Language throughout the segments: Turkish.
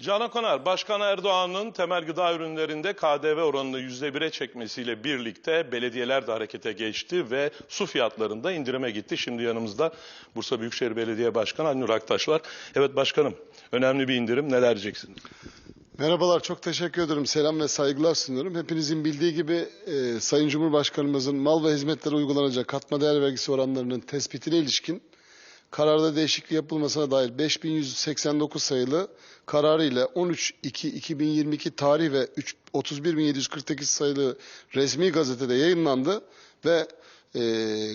Canan Konar, Başkan Erdoğan'ın temel gıda ürünlerinde KDV oranını %1'e çekmesiyle birlikte belediyeler de harekete geçti ve su fiyatlarında indirime gitti. Şimdi yanımızda Bursa Büyükşehir Belediye Başkanı Ali Nur Aktaş var. Evet başkanım, önemli bir indirim. Neler diyeceksiniz? Merhabalar, çok teşekkür ederim. Selam ve saygılar sunuyorum. Hepinizin bildiği gibi e, Sayın Cumhurbaşkanımızın mal ve hizmetlere uygulanacak katma değer vergisi oranlarının tespitine ilişkin kararda değişiklik yapılmasına dair 5189 sayılı kararı ile 13.2.2022 tarih ve 3 31.748 sayılı resmi gazetede yayınlandı ve e,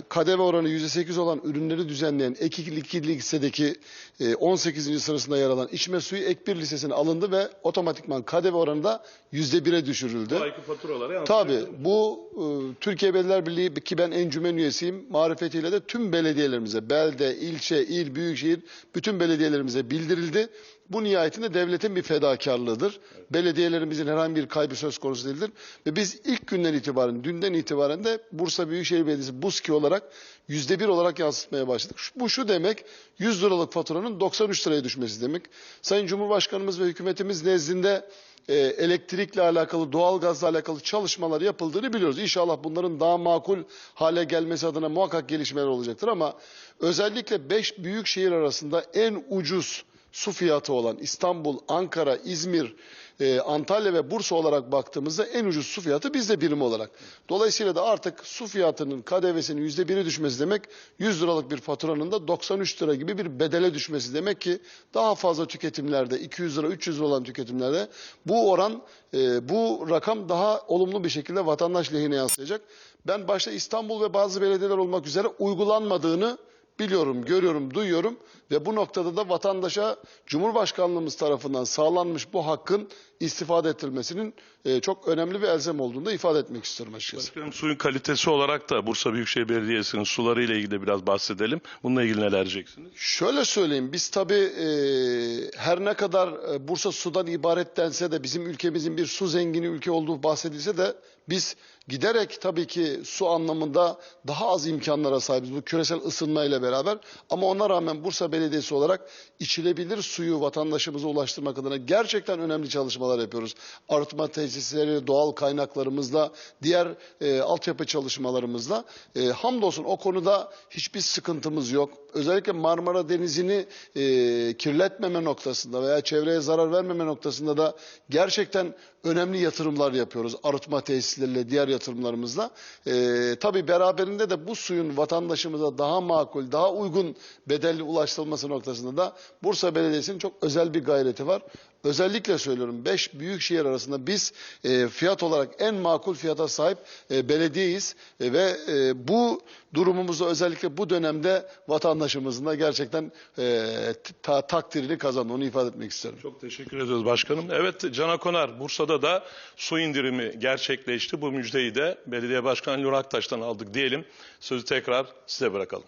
KDV oranı %8 olan ürünleri düzenleyen ek 2 lisedeki e, 18. sırasında yer alan içme suyu ek 1 listesine alındı ve otomatikman KDV oranı da %1'e düşürüldü. Ayki faturalara yansıyor. Tabii bu e, Türkiye Belediyeler Birliği ki ben encümen üyesiyim marifetiyle de tüm belediyelerimize belde, ilçe, il, büyükşehir bütün belediyelerimize bildirildi. Bu nihayetinde devletin bir fedakarlığıdır. Belediyelerimizin herhangi bir kaybı söz konusu değildir. Ve biz ilk günden itibaren, dünden itibaren de Bursa Büyükşehir Belediyesi BUSKİ olarak yüzde bir olarak yansıtmaya başladık. Bu şu demek 100 liralık faturanın 93 liraya düşmesi demek. Sayın Cumhurbaşkanımız ve hükümetimiz nezdinde e, elektrikle alakalı, doğalgazla alakalı çalışmalar yapıldığını biliyoruz. İnşallah bunların daha makul hale gelmesi adına muhakkak gelişmeler olacaktır ama özellikle 5 büyük şehir arasında en ucuz su fiyatı olan İstanbul, Ankara, İzmir, e, Antalya ve Bursa olarak baktığımızda en ucuz su fiyatı bizde birim olarak. Dolayısıyla da artık su fiyatının KDV'sinin yüzde biri düşmesi demek 100 liralık bir faturanın da 93 lira gibi bir bedele düşmesi demek ki daha fazla tüketimlerde 200 lira 300 lira olan tüketimlerde bu oran e, bu rakam daha olumlu bir şekilde vatandaş lehine yansıyacak. Ben başta İstanbul ve bazı belediyeler olmak üzere uygulanmadığını biliyorum, görüyorum, duyuyorum ve bu noktada da vatandaşa Cumhurbaşkanlığımız tarafından sağlanmış bu hakkın istifade ettirilmesinin e, çok önemli ve elzem olduğunu da ifade etmek istiyorum açıkçası. Başkanım suyun kalitesi olarak da Bursa Büyükşehir Belediyesi'nin suları ile ilgili de biraz bahsedelim. Bununla ilgili neler diyeceksiniz? Şöyle söyleyeyim biz tabii e, her ne kadar e, Bursa sudan ibaret dense de bizim ülkemizin bir su zengini ülke olduğu bahsedilse de biz giderek tabii ki su anlamında daha az imkanlara sahibiz bu küresel ısınma ile beraber ama ona rağmen Bursa Belediyesi olarak içilebilir suyu vatandaşımıza ulaştırmak adına gerçekten önemli çalışmalar yapıyoruz. Arıtma tesisleri, doğal kaynaklarımızla, diğer e, altyapı çalışmalarımızla e, hamdolsun o konuda hiçbir sıkıntımız yok. Özellikle Marmara Denizi'ni e, kirletmeme noktasında veya çevreye zarar vermeme noktasında da gerçekten önemli yatırımlar yapıyoruz. Arıtma tesisleriyle, diğer yatırımlarımızla. E, tabii beraberinde de bu suyun vatandaşımıza daha makul, daha uygun bedelli ulaştırılması noktasında da Bursa Belediyesi'nin çok özel bir gayreti var. Özellikle söylüyorum 5 büyük şehir arasında biz e, fiyat olarak en makul fiyata sahip e, belediyeyiz E, ve e, bu durumumuzda özellikle bu dönemde vatandaşımızın da gerçekten e, ta- takdirini kazandı. Onu ifade etmek istiyorum. Çok teşekkür ediyoruz başkanım. Evet Canan Konar, Bursa'da da su indirimi gerçekleşti. Bu müjdeyi de Belediye Başkanı Nur Aktaş'tan aldık diyelim. Sözü tekrar size bırakalım.